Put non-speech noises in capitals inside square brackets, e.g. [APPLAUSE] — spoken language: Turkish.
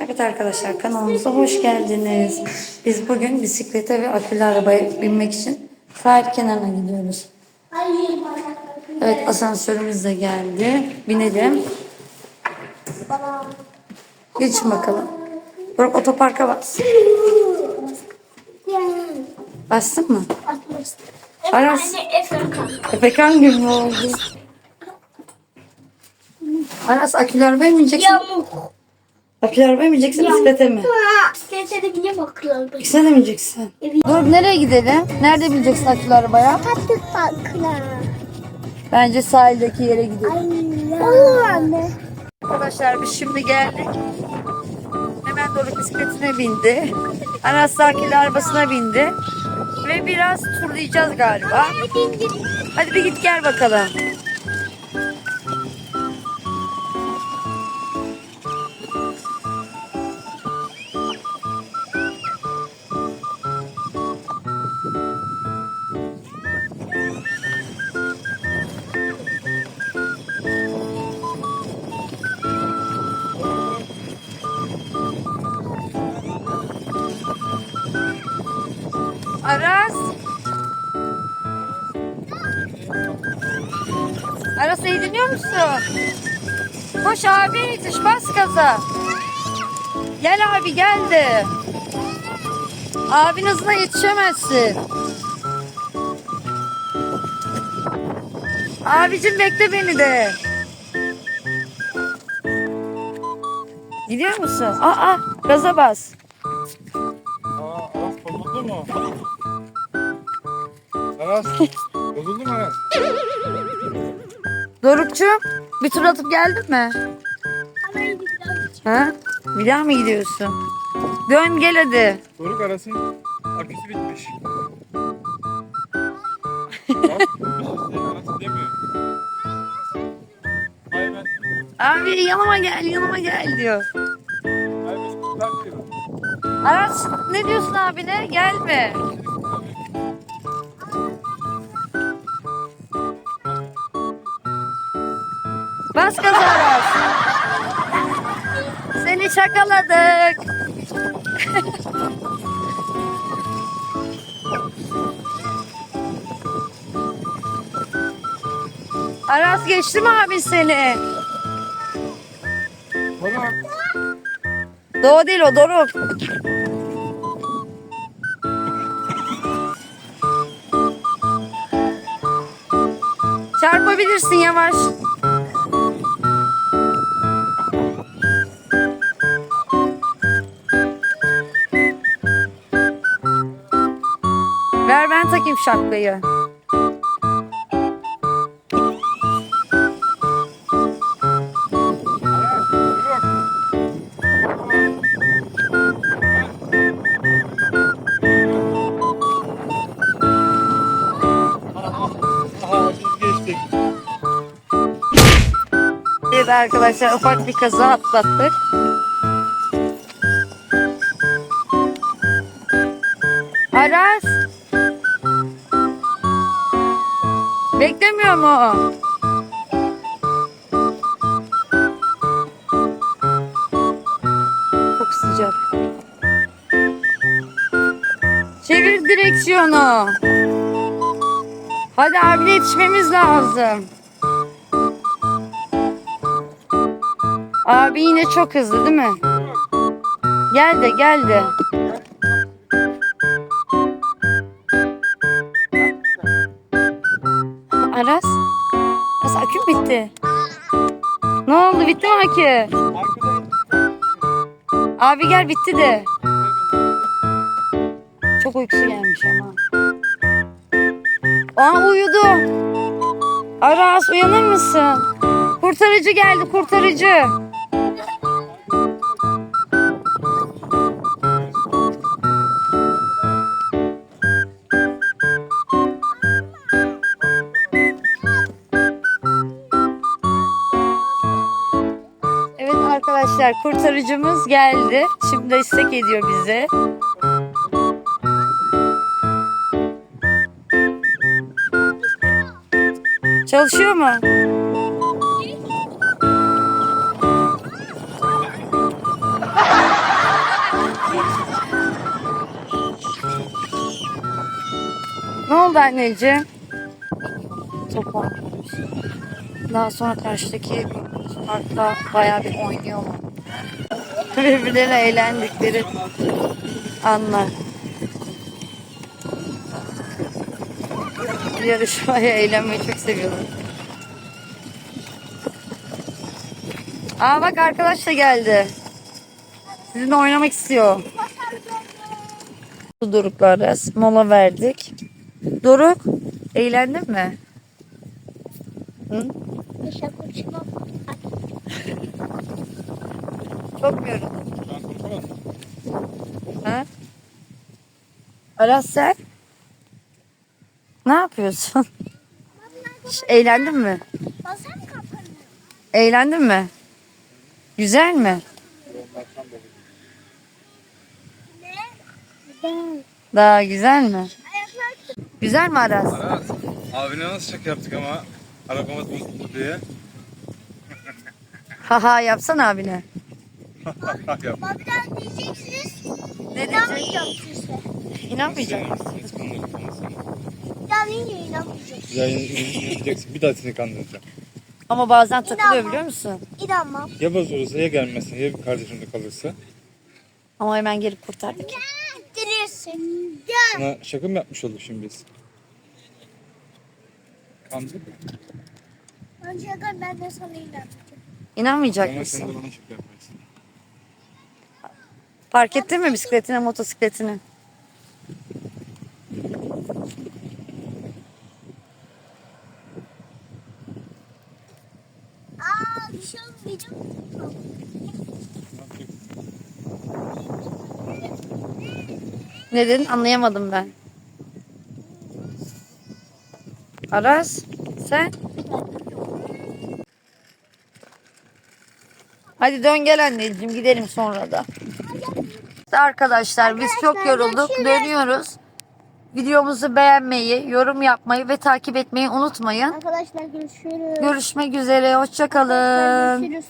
Evet arkadaşlar kanalımıza hoş geldiniz. Biz bugün bisiklete ve akülü arabaya binmek için sahil kenarına gidiyoruz. Evet asansörümüz de geldi. Binelim. Geçin bakalım. Burak otoparka bas. Bastın mı? Aras. Efekan. Gibi mi oldu? Aras akülü arabaya bineceksin? Yamuk. Akülü arabaya mı bineceksin bisiklete mi? Bisiklete de bile bakıyorum. İkisine de mi bineceksin? Dur nereye gidelim? Nerede bineceksin akülü arabaya? Tatlı takla. Bence sahildeki yere gidelim. Olur anne. Arkadaşlar biz şimdi geldik. Hemen Doruk bisikletine bindi. Aras da akülü arabasına bindi. Ve biraz turlayacağız galiba. Hadi bir git gel bakalım. Aras iyi dinliyor musun? Koş abi yetiş bas gaza. Gel abi gel de. Abin hızına yetişemezsin. Abicim bekle beni de. Gidiyor musun? Aa, gaza bas. Aa, Aras bozuldu mu? Aras, bozuldu mu Aras? [LAUGHS] Dorukçum bir tur atıp geldin mi? Ha? Bir daha mı gidiyorsun? Dön gel hadi. Doruk Aras'ın aküsü bitmiş. Abi yanıma gel yanıma gel diyor. Aras ne diyorsun abine? Gelme. Bas gaza. Seni şakaladık. [LAUGHS] Aras geçti mi abi seni? Doruk, Doğu değil o Doruk. Çarpabilirsin yavaş. Takayım şapkayı. Evet arkadaşlar ufak bir kaza atlattık. Aras. Beklemiyor mu? Çok sıcak. Çevir direksiyonu. Hadi abine yetişmemiz lazım. Abi yine çok hızlı değil mi? Gel de gel de. Bitti. Ne oldu bitti mi? Arkadan Abi gel bitti de. Çok uykusu gelmiş ama. Aa uyudu. Aras uyanır mısın? Kurtarıcı geldi kurtarıcı. Arkadaşlar kurtarıcımız geldi. Şimdi destek ediyor bize. Çalışıyor mu? ne oldu anneciğim? Toplam. Daha sonra karşıdaki parkta bayağı bir oynuyorlar. Birbirleriyle eğlendikleri anlar. Yarışmaya, eğlenmeyi çok seviyorum. Aa bak arkadaş da geldi. Sizinle oynamak istiyor. Bu Doruk'la mola verdik. Doruk, eğlendin mi? Hı? Ben konuşamam. Ha? Aras sen? Ne yapıyorsun? Hiç Eğlendin mi? Basar mı kapanıyor? Eğlendin mi? Güzel mi? Ben. Daha güzel mi? Güzel mi Aras? Aras, abine nasıl şaka yaptık ama arabamız bozuldu diye. [LAUGHS] Haha yapsana abine. [LAUGHS] Biraz diyeceksiniz. Ne diyecek? İnanmayacağım size. İnanmayacak. Ya deyince inanmayacaksınız. Ya inanmayacaksın. Bir daha seni kandıracağım. Ama bazen takılıyor İnanmam. biliyor musun? İnanmam. Ya bozulursa ya gelmezsin ya bir kardeşimde kalırsa. Ama hemen gelip kurtardık. Dilersin. Gel. Sana şaka mı yapmış olduk şimdi biz? Kandık. Önce gel ben de sana inanmayacağım. İnanmayacak sen de mısın? bana şaka yaparsın. Fark ettin mi bisikletini, motosikletini? Aa bir şey olmayacak. Ne dedin anlayamadım ben. Aras sen? Hadi dön gel anneciğim gidelim sonra da. İşte Arkadaşlar biz çok yorulduk. Dönüyoruz. Videomuzu beğenmeyi, yorum yapmayı ve takip etmeyi unutmayın. Arkadaşlar görüşürüz. Görüşmek üzere. Hoşçakalın.